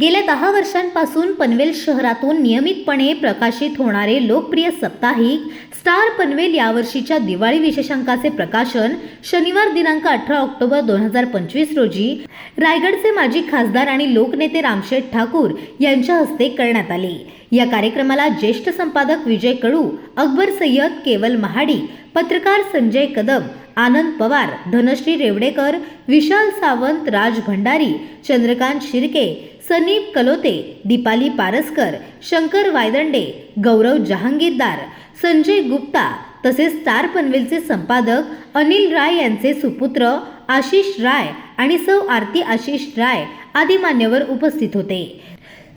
गेल्या दहा वर्षांपासून पनवेल शहरातून नियमितपणे प्रकाशित होणारे लोकप्रिय साप्ताहिक स्टार पनवेल यावर्षीच्या दिवाळी विशेषांकाचे प्रकाशन शनिवार दिनांक अठरा ऑक्टोबर दोन हजार पंचवीस रोजी रायगडचे माजी खासदार आणि लोकनेते रामशेठ ठाकूर यांच्या हस्ते करण्यात आले. या कार्यक्रमाला ज्येष्ठ संपादक विजय कडू अकबर सय्यद केवल महाडी पत्रकार संजय कदम आनंद पवार धनश्री रेवडेकर विशाल सावंत राज भंडारी चंद्रकांत शिर्के सनीप कलोते दीपाली पारसकर शंकर वायदंडे गौरव जहांगीरदार संजय गुप्ता तसेच स्टार पनवेलचे संपादक अनिल राय यांचे सुपुत्र आशिष राय आणि सौ आरती आशिष राय आदी मान्यवर उपस्थित होते.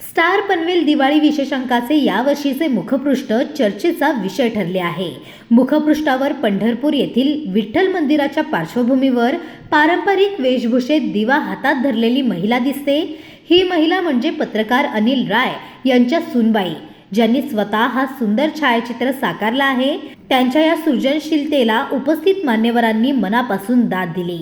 स्टार पनवेल दिवाळी विशेषांकाचे यावर्षीचे मुखपृष्ठ चर्चेचा विषय ठरले आहे. मुखपृष्ठावर पंढरपूर येथील विठ्ठल मंदिराच्या पार्श्वभूमीवर पारंपरिक वेशभूषेत दिवा हातात धरलेली महिला दिसते. ही महिला म्हणजे पत्रकार अनिल राय यांच्या सुनबाई ज्यांनी स्वतः हा सुंदर छायाचित्र साकारला आहे. त्यांच्या या सृजनशीलतेला उपस्थित मान्यवरांनी मनापासून दाद दिली.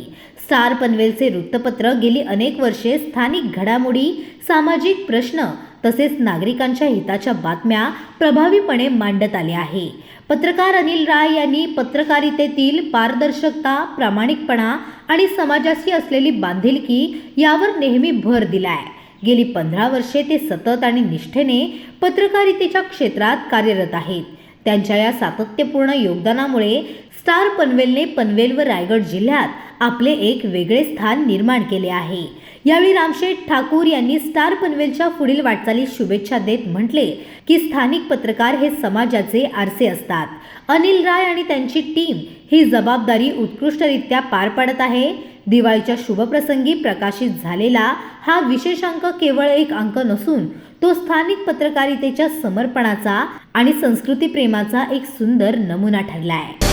स्टार पनवेलचे वृत्तपत्र गेली अनेक वर्षे स्थानिक घडामोडी सामाजिक प्रश्न तसेच नागरिकांच्या हिताच्या बातम्या प्रभावीपणे मांडत आले आहे. पत्रकार अनिल राय यांनी पत्रकारितेतील पारदर्शकता प्रामाणिकपणा आणि समाजाशी असलेली बांधिलकी यावर नेहमी भर दिलाय. गेली पंधरा वर्षे ते सतत आणि निष्ठेने पत्रकारितेच्या क्षेत्रात कार्यरत आहेत. त्यांच्या या सातत्यपूर्ण योगदानामुळे स्टार पनवेलने पनवेल व रायगड जिल्ह्यात आपले एक वेगळे स्थान निर्माण केले आहे. यावेळी रामशेठ ठाकूर यांनी स्टार पनवेलच्या पुढील वाटचालीस शुभेच्छा देत म्हटले की स्थानिक पत्रकार हे समाजाचे आरसे असतात. अनिल राय आणि त्यांची टीम ही जबाबदारी उत्कृष्टरित्या पार पाडत आहे. दिवाळीच्या शुभप्रसंगी प्रकाशित झालेला हा विशेषांक केवळ एक अंक नसून तो स्थानिक पत्रकारितेच्या समर्पणाचा आणि संस्कृती प्रेमाचा एक सुंदर नमुना ठरला आहे